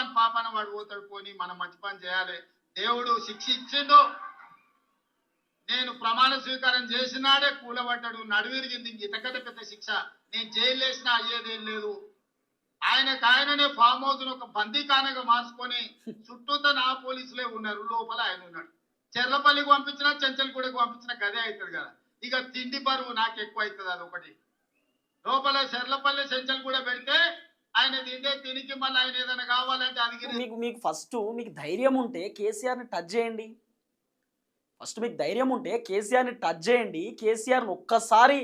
వాని పాపన వాడు పోతాడు పోని మనం మంచి పని చేయాలి. దేవుడు శిక్ష ఇచ్చిండు నేను ప్రమాణ స్వీకారం చేసినాడే కూలబడ్డాడు నడువిరిగింది. ఇతకట పెద్ద శిక్ష. నేను జైలు వేసినా అయ్యేదేం లేదు. ఆయనకు ఆయననే ఫామ్ హౌస్ ఒక బందీకానగా మార్చుకొని చుట్టూతో నా పోలీసులే ఉన్నారు. లోపల ఆయన ఉన్నాడు. చెర్లపల్లికి పంపించినా చెంచల్గూడకు పంపించినా గదే అవుతుంది కదా. ఇక తిండి బరువు నాకు ఎక్కువ అవుతుంది అది ఒకటి. లోపల చెర్లపల్లి చెంచల్గూడ పెడితే ఆయన తిండే తినికి మళ్ళీ ఆయన ఏదైనా కావాలంటే అది మీకు మీకు ఫస్ట్ మీకు ధైర్యం ఉంటే కేసీఆర్ని టచ్ చేయండి. ఫస్ట్ మీకు ధైర్యం ఉంటే కేసీఆర్ని టచ్ చేయండి. కేసీఆర్ని ఒక్కసారి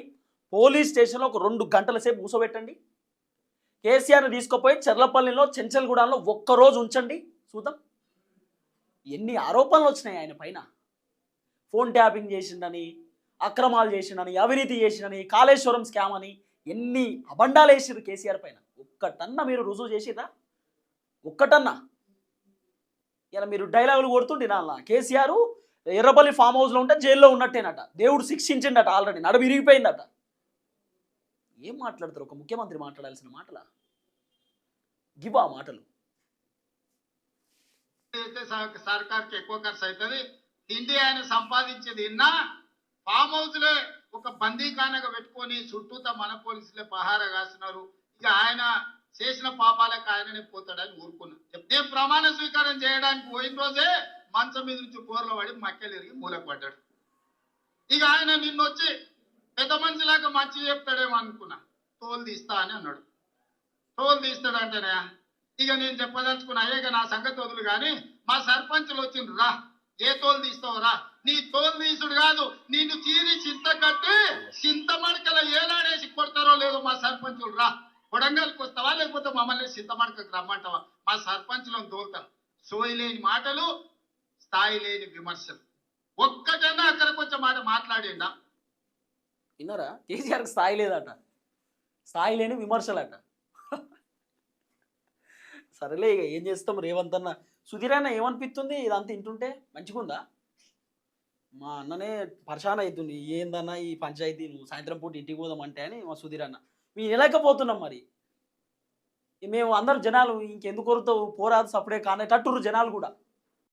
పోలీస్ స్టేషన్లో ఒక రెండు గంటల సేపు కూర్చోబెట్టండి కేసీఆర్ని తీసుకుపోయి చెర్లపల్లిలో చెంచల్గూడలో ఒక్కరోజు ఉంచండి. చూద్దాం. ఎన్ని ఆరోపణలు వచ్చినాయి ఆయన పైన? ఫోన్ ట్యాపింగ్ చేసిండని అక్రమాలు చేసిండని అవినీతి చేసిండని కాళేశ్వరం స్కామ్ అని ఎన్ని అబండాలు వేసిండ్రు కేసీఆర్ పైన? ఒక్కటన్నా మీరు రుజువు చేసిరా ఒక్కటన్నా. ఇలా మీరు డైలాగులు కొడుతుండే నా కేసీఆర్ ఎర్రపల్లి ఫామ్ హౌస్లో ఉంటే జైల్లో ఉన్నట్టేనట. దేవుడు శిక్షించిండట ఆల్రెడీ. నడు విరిగిపోయిందట. ఏం మాట్లాడతారు? ఒక ముఖ్యమంత్రి మాట్లాడాల్సిన మాటలా? గివా మాటలు. అయితే సర్కార్కి ఎక్కువ ఖర్చు అవుతుంది తిండి ఆయన సంపాదించేది విన్నా ఫామ్ హౌస్లే ఒక బందీఖానగా పెట్టుకొని చుట్టూతా మన పోలీసులే పహార కాసినారు ఇక ఆయన చేసిన పాపాలకు ఆయననే పోతాడని ఊరుకున్నా నేను ప్రమాణ స్వీకారం చేయడానికి పోయిన రోజే మంచం మీద నుంచి కూరలు పడి మక్కెలు ఎరిగి మూలకు పడ్డాడు. ఇక ఆయన నిన్నొచ్చి పెద్ద మనిషిలాగా మంచి చెప్తాడేమో అనుకున్నా. తోలు తీస్తా అని అన్నాడు. తోలు తీస్తాడంటేనే ఇక నేను చెప్పదలుచుకున్నా అయ్యాక నా సంగతి వదులు కానీ మా సర్పంచులు వచ్చిండ్రు రా. ఏ తోలు తీస్తావు రా. నీ తోలు తీసుడు కాదు నిన్ను చీరి చింత కట్టి చింత మడకల ఏలాడేసి కొడతారో లేదో మా సర్పంచులు రా. కొడంగల్కి వస్తావా లేకపోతే మమ్మల్ని సిద్ధమడకకు రమ్మంటావా? మా సర్పంచులను తోలుతాం. సోయి లేని మాటలు స్థాయి లేని విమర్శలు. ఒక్కటన్నా అక్కడికి కొంచెం మాట మాట్లాడిండా విన్నారా? కేసీఆర్కి స్థాయి లేదట. స్థాయి లేని విమర్శలట. సరేలే ఇక ఏం చేస్తాం? రేవంత్ అన్న. సుధీర్ అన్న ఏమనిపిస్తుంది? ఇదంతా తింటుంటే మంచిగుందా మా అన్ననే పరిశాన అవుతుంది. ఏందన్నా ఈ పంచాయతీ నువ్వు సాయంత్రం పూట ఇంటికి పోదామంటే అని మా సుధీర్ అన్న. మేము వినలేకపోతున్నాం మరి మేము అందరు జనాలు ఇంకెందుకు కొరుతావు? పోరాదు సప్పుడే కానేటట్టురు జనాలు కూడా.